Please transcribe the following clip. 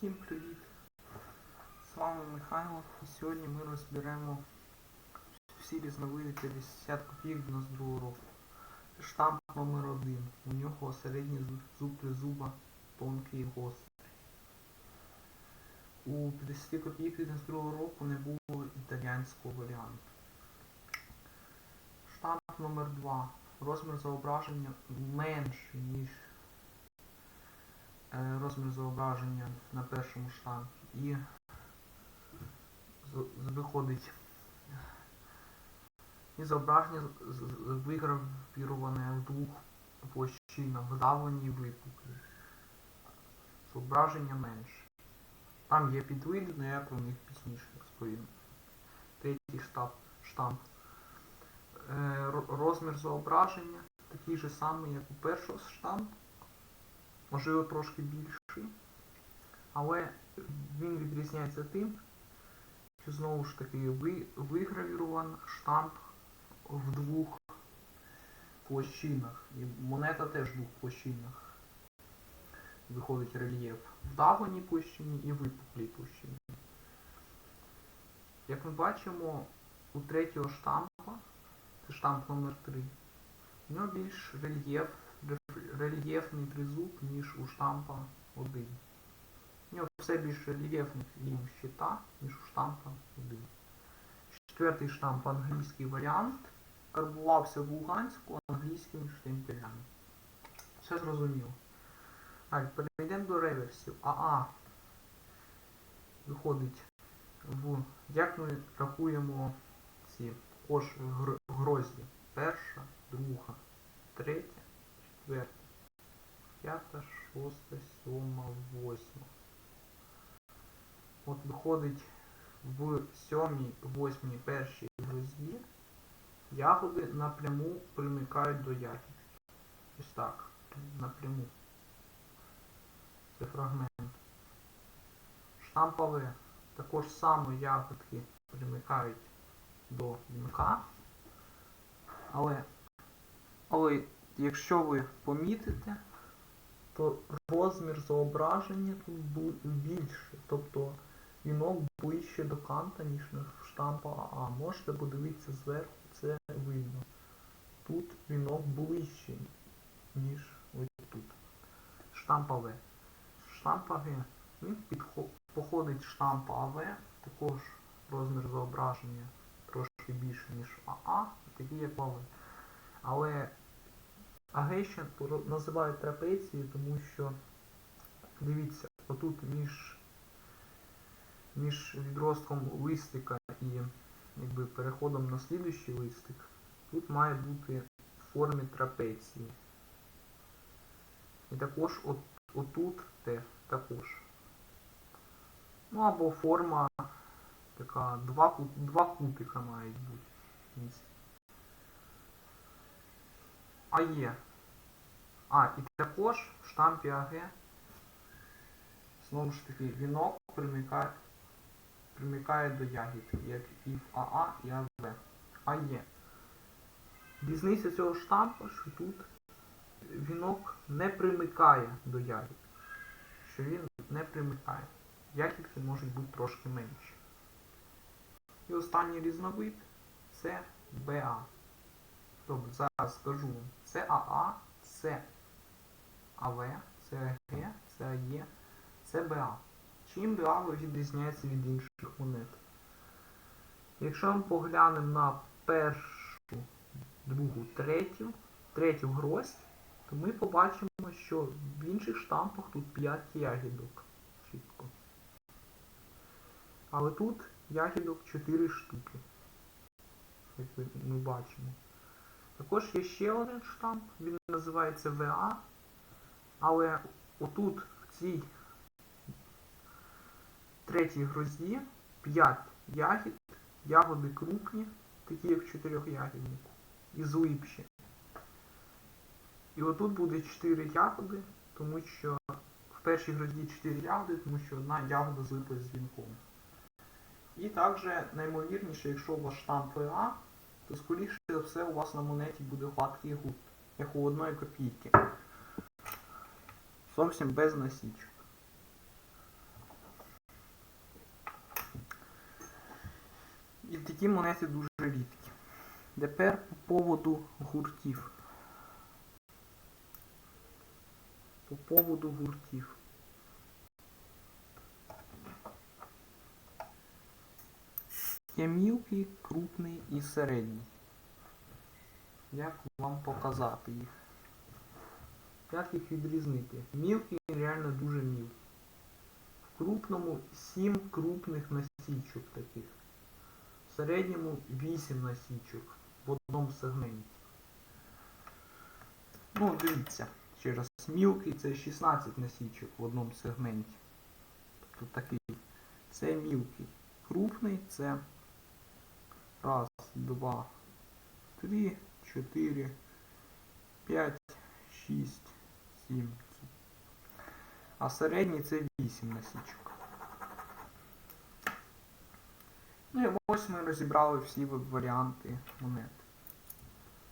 Всім привіт! З вами Михайло і сьогодні ми розберемо всі різновиди 50 копійок 92 року. Штамп номер 1 У нього середній зуб, зуб зуба тонкий і гострий. У 50 копійок 92 року не було італіянського варіанту. Штамп номер 2 Розмір зображення менший, ніж розмір зображення на першому штампі і виходить і зображення вигравіроване в двох площинах, вдавлені випуклі. Зображення менше. Там є підвиди, але я про них пізніше розповім. Третій штамп. штамп. Е, розмір зображення такий же самий, як у першого штампу можливо трошки більший, але він відрізняється тим, що знову ж таки вигравірован штамп в двох площинах. І монета теж в двох площинах. Виходить рельєф в даваній площині і випуклій площині. Як ми бачимо, у третього штампа, це штамп номер 3 у нього більш рельєф рельєфний тризуб, ніж у штампа 1. У нього все більш рельєфних ліній щита, ніж у штампа 1. Четвертий штамп англійський варіант. Карбувався в Луганську англійськими штемпелями. Все зрозуміло. Так, перейдемо до реверсів. АА виходить в. Як ми рахуємо ці кош гр- грозді? Перша, друга, третя, четверта, п'ята, шоста, сьома, восьма. От виходить в сьомій, восьмій, першій грозді ягоди напряму примикають до ягід. Ось так. Напряму. Це фрагмент. Штампове також само ягодки примикають до вінка. Але, але якщо ви помітите, то розмір зображення тут більше. Тобто вінок ближче до канта, ніж штампа АА. Можете подивитися зверху, це видно. Тут вінок ближче, ніж ось тут. Штамп АВ. Штамп АГ. Він походить штампа АВ, також розмір зображення трошки більше, ніж АА, такий як АВ. Але Ще поро- називають трапецією, тому що, дивіться, отут між, між відростком листика і якби, переходом на слідуючий листик, тут має бути в формі трапеції. І також от, отут теж також. Ну або форма така, два, два кутика мають бути. Кінці. А і також в штампі АГ знову ж таки вінок примикає, примикає до ягід, як і в АА і АВ. А є. Різниця цього штампу, що тут вінок не примикає до ягід. Що він не примикає. Ягідки можуть бути трошки менші. І останній різновид це БА. Тобто скажу вам. Це АА, це АВ, це АГ, це АЕ, це БА. Чим БА відрізняється від інших монет? Якщо ми поглянемо на першу, другу, третю, третю гроздь, то ми побачимо, що в інших штампах тут 5 ягідок. Чітко. Але тут ягідок 4 штуки. Як ми бачимо. Також є ще один штамп, він називається ВА. Але отут, в цій третій грозді, 5 ягід, ягоди крупні, такі як в чотирьохягіднику, і злипші. І отут буде 4 ягоди, тому що в першій грозді 4 ягоди, тому що одна ягода злиплась з вінком. І також наймовірніше, якщо у вас штамп ВА, то скоріше все у вас на монеті буде гладкий гурт. як у одної копійки. Зовсім без насічок. І такі монети дуже рідкі. Тепер по поводу гуртів. По поводу гуртів. Є мілкий, крупний і середній. Як вам показати їх? Як їх відрізнити? Мілкий він реально дуже мілкий. В крупному 7 крупних насічок таких. В середньому 8 насічок в одному сегменті. Ну, дивіться, ще раз, мілкий це 16 насічок в одному сегменті. Тобто такий. Це мілкий. Крупний це раз, два, три, чотири, п'ять, шість, сім. А середній це 8 насічок. Ну і ось ми розібрали всі варіанти монет.